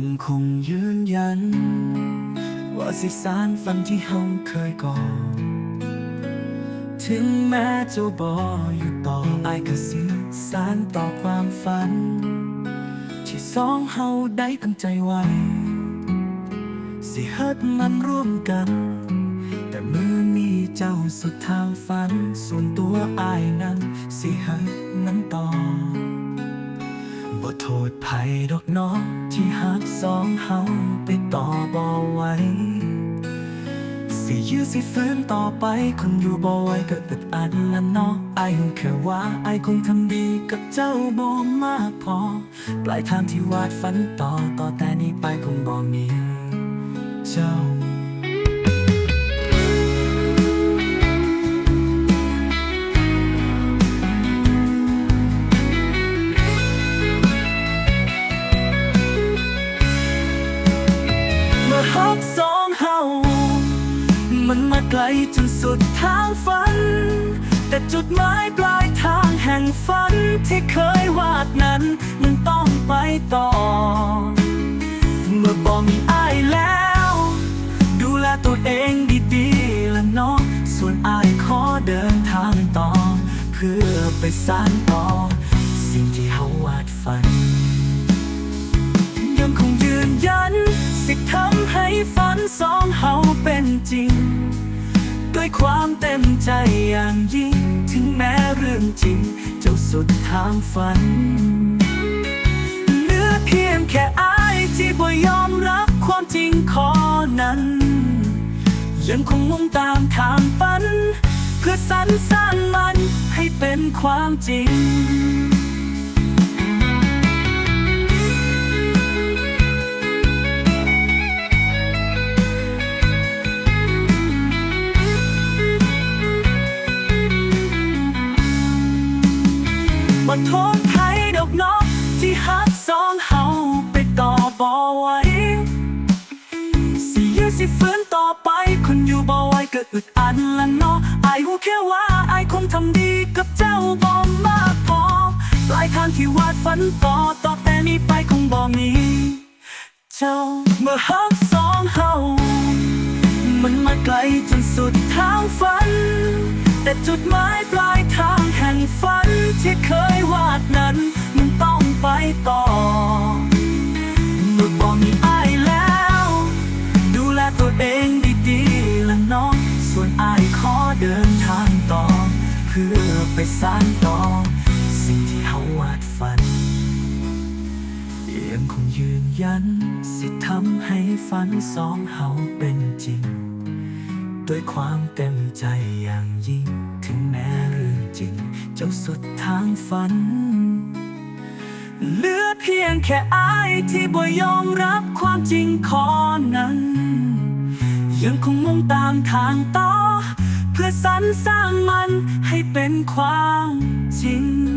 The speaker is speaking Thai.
ยังคงยืนยัน ว่าสิสารฝันที่เฮาเคยก่อ ถึงแม้เจ้าบออยู่ต่อไอ้ก็สิสารต่อความฝัน ที่สองเฮาได้ตั้งใจไว้ สิเฮ็ดมันร่วมกัน แต่มือนี้เจ้าสุดทางฝัน ส่วนตัวอายนั้น สิเฮ็ดมันต่อ โทษไผดอกน้องที่หักสองเฮาไปต่อบ่ไหวสิยื้อสิฟื้นต่อไปคนอยู่บ่ไหวก็อึดอัดละนาะอายรู้แค่ว่าไอายคงทำดีกับเจ้าบ่มากพอ ปลายทางที่วาดฝันต่อต่อแต่นี้ไปคงบ่มี เจ้า กสองเฮา มันมาไกลจนสุดทางฝัน แต่จุดหมายปลายทางแห่งฝันที่เคยวาดนั้นมันต้องไปต่อ เมื่อบอกมีอ้ายแล้ว ดูแลตัวเองดีๆละเนาะส่วนอ้ายขอเดินทางต่อ เพื่อไปสานต่อ สิ่งที่เฮาวาดฝัน กัน สิทำให้ฝันสองเฮาเป็นจริง ด้วยความเต็มใจอย่างยิ่ง ถึงแม้เรื่องจริง เจ้าสุดทางฝันเหลือเพียงแค่อายที่บ่ยอมรับความจริงข้อนั้น ยังคงมุ่งตามทางฝัน เพื่อสรรสร้างมันให้เป็นความจริง บ่โทษใครดอกนาะที่หักสองเฮาไปต่อบ่ไหวสิยื้อสิฟื้นต่อไป คนอยู่บ่ไหวก็อึดอัดละเนาะอายรู้แค่ว่าอายคงทำดีกับเจ้าบ่มากพอปลายทางที่วาดฝันต่อต่อแต่นี้ไปคงบ่มีเจ้าเมื่อหักสองเฮามันมาไกลจนสุดทางฝัน แต่จุดหมายปลายทาง ต่อเมื่อบอกมีอายแล้ว ดูแลตัวเองดีๆละน้อง ส่วนอายขอเดินทางต่อ เพื่อไปสานต่อ สิ่งที่เฮาวาดฝันยังคงยืนยัน สิทำให้ฝันสองเฮาเป็นจริง ด้วยความเต็มใจอย่างยิ่ง ถึงแม้เรื่องจริง เจ้าสุดทางฝัน เหลือเพียงแค่อายที่บ่ยอมรับความจริงข้อนั้น ยังคงมุ่งตามทางต่อ เพื่อสรรสร้างมันให้เป็นความจริง